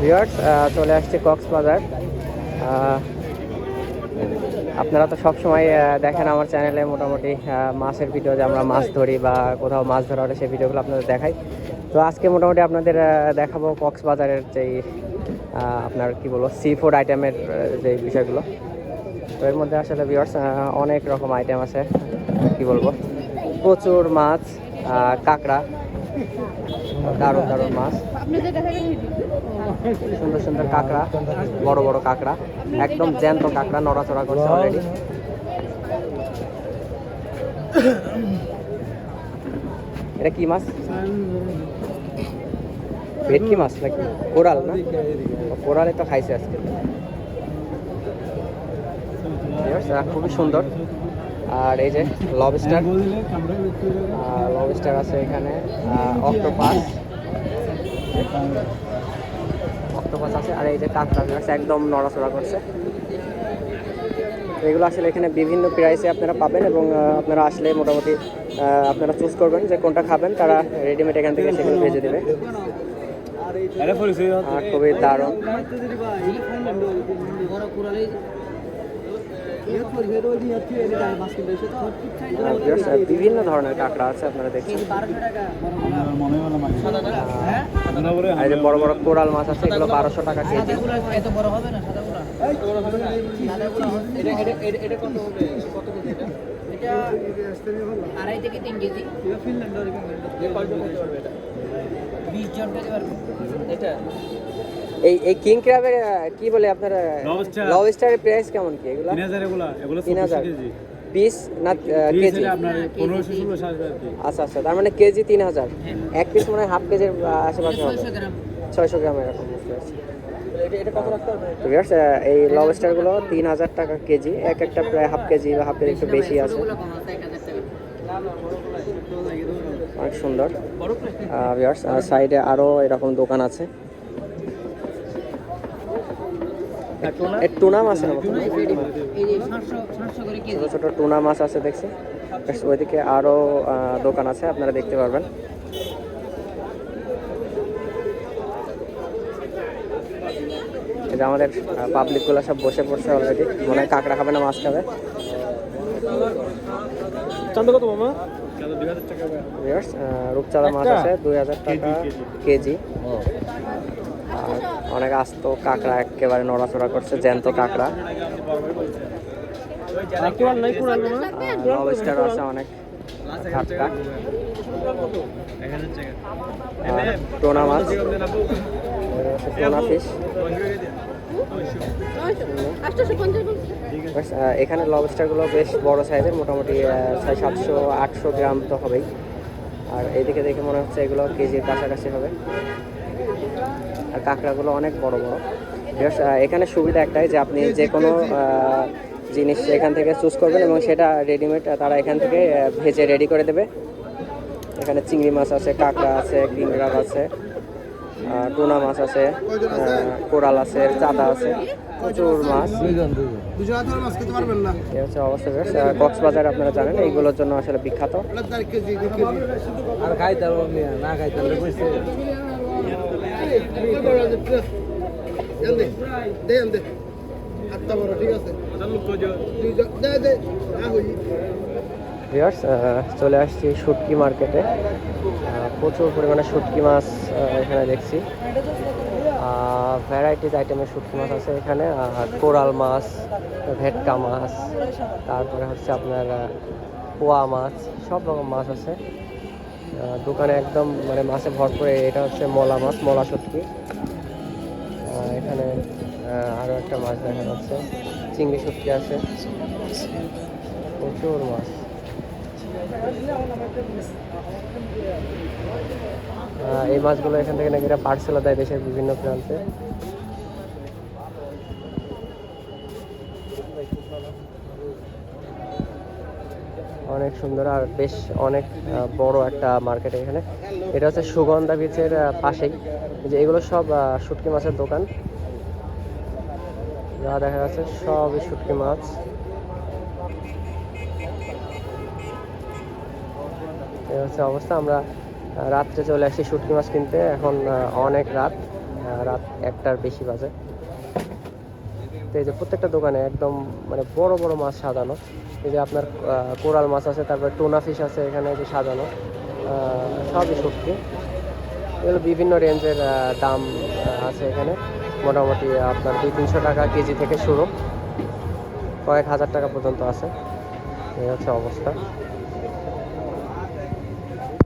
Viewers চলে আসছে কক্সবাজার। আপনারা তো সব সময় দেখেন আমার চ্যানেলে মোটামুটি মাছের ভিডিও যে আমরা মাছ ধরি বা কোথাও মাছ ধরা হলে সেই ভিডিওগুলো আপনাদের দেখাই। তো আজকে মোটামুটি আপনাদের দেখাবো কক্সবাজারের যেই আপনার কি বলব সি ফুড আইটেমের যে বিষয়গুলো। তো এর মধ্যে আসলে ভিউয়ার্স অনেক রকম আইটেম আছে, কি বলব, প্রচুর মাছ কাঁকড়া। দারুণ দারুণ মাছ। সুন্দর সুন্দর কাঁকড়া, বড় বড় কাঁকড়া। একদম জ্যান্ত কাঁকড়া নড়াচড়া করছে অলরেডি এটা কি মাছ? ভেটকি মাছ নাকি? কোরাল না? কোরালে তো খাইছে আজকে। খুবই সুন্দর। আর এই যে লবস্টার লবস্টার আছে এখানে অক্টোপাস অক্টোপাস আছে আর এই যে কাঁকড়া আছে একদম নড়াচড়া করছে। এগুলো আসলে এখানে বিভিন্ন প্রাইসে আপনারা পাবেন এবং আপনারা আসলে মোটামুটি আপনারা চুজ করবেন যে কোনটা খাবেন তারা রেডিমেড এখান থেকে সেগুলো ভেজে দেবে। আর খুবই দারুণ। বিভিন্ন ধরনের কাঁকড়া আছে আপনারা দেখছেন। আর যে বড় বড় কোরাল মাছ আছে এগুলো বারোশো টাকা কেজি। এত বড় হবে না সাদাগুলো এটা আড়াই থেকে তিন কেজি। বিশ জন খেতে পারবে। এটা? এই এই কিং ক্র্যাবের কি বলে আপনার। লবস্টারের প্রাইস কেমন কি? এগুলো? তিন হাজার এগুলো তিন হাজার। চব্বিশ কেজি? পিস না কেজি আপনার আচ্ছা আচ্ছা তার মানে কেজি তিন হাজার। এক পিস মানে হাফ কেজির আশেপাশে হবে। ছয়শো গ্রাম। ছয়শো গ্রাম এরকম এই লবস্টারগুলো তিন হাজার টাকা কেজি। এক একটা প্রায় হাফ কেজি বা হাফ কেজি একটু বেশি আছে। অনেক সুন্দর। ভিউয়ার্স সাইডে আরও এরকম দোকান আছে। টুনা মাছ ছোট ছোট টুনা মাছ আছে দেখছি। ওইদিকে আরও আহ, দোকান আছে আপনারা দেখতে পারবেন। যে আমাদের পাবলিকগুলো সব বসে পড়ছে অলরেডি মনে হয় কাঁকড়া খাবে না মাছ খাবে। রূপচাঁদা মাছ আছে দুই হাজার টাকা কেজি আর অনেক আস্ত কাঁকড়া, একেবারে নড়াচড়া করছে, জ্যান্ত কাঁকড়া। লবস্টার আছে অনেক টাটকা টোনা মাছ। টোনা এখানে লবস্টারগুলো বেশ বড় সাইজের, মোটামুটি ছয় সাতশো, আটশো গ্রাম তো হবেই। আর এইদিকে দেখে মনে হচ্ছে এগুলো কেজির কাছাকাছি হবে। আর কাঁকড়াগুলো অনেক বড় বড়। এখানে সুবিধা একটাই যে আপনি যে কোনো জিনিস এখান থেকে চুজ করবেন এবং সেটা রেডিমেড তারা এখান থেকে ভেজে রেডি করে দেবে। এখানে চিংড়ি মাছ আছে কাঁকড়া আছে কিংড়াল আছে টুনা মাছ আছে কোরাল আছে চাঁদা আছে প্রচুর মাছ। এই হচ্ছে অবস্থা বেশ কক্সবাজার আপনারা জানেন এইগুলোর জন্য আসলে বিখ্যাত। আর খাইতে না খাইতে ভিউয়ার্স চলে আসছি শুটকি মার্কেটে প্রচুর পরিমাণে শুটকি মাছ এখানে দেখছি। ভ্যারাইটিস আইটেমের শুটকি মাছ আছে এখানে। আর কোরাল মাছ, ভেটকা মাছ, তারপরে হচ্ছে আপনার পোয়া মাছ, সব রকম মাছ আছে। দোকানে একদম মানে মাছে ভরপুর এটা হচ্ছে মলা মাছ মলা আহ, এখানে আহ, আরও একটা মাছ দেখা যাচ্ছে। চিংড়ি শুটকি আছে। প্রচুর মাছ। এই মাছগুলো এখান থেকে নাকি এটা পার্সেলও দেয় দেশের বিভিন্ন প্রান্তে। অনেক সুন্দর আর বেশ অনেক বড় একটা মার্কেট এখানে। এটা হচ্ছে সুগন্ধা বিচের পাশেই। যে এগুলো সব শুটকি মাছের দোকান। যা দেখা যাচ্ছে সবই শুটকি মাছ। এই হচ্ছে অবস্থা। আমরা রাত্রে চলে আসি শুটকি মাছ কিনতে। এখন অনেক রাত রাত একটার বেশি বাজে। তো এই যে প্রত্যেকটা দোকানে একদম মানে বড় বড় মাছ সাজানো। এই যে আপনার কোরাল মাছ আছে, তারপরে টোনা ফিশ আছে এখানে যে সাজানো। সবই সত্যি এগুলো বিভিন্ন রেঞ্জের দাম আছে এখানে। মোটামুটি আপনার দুই তিনশো টাকা কেজি থেকে শুরু। কয়েক হাজার টাকা পর্যন্ত আছে। এই হচ্ছে অবস্থা।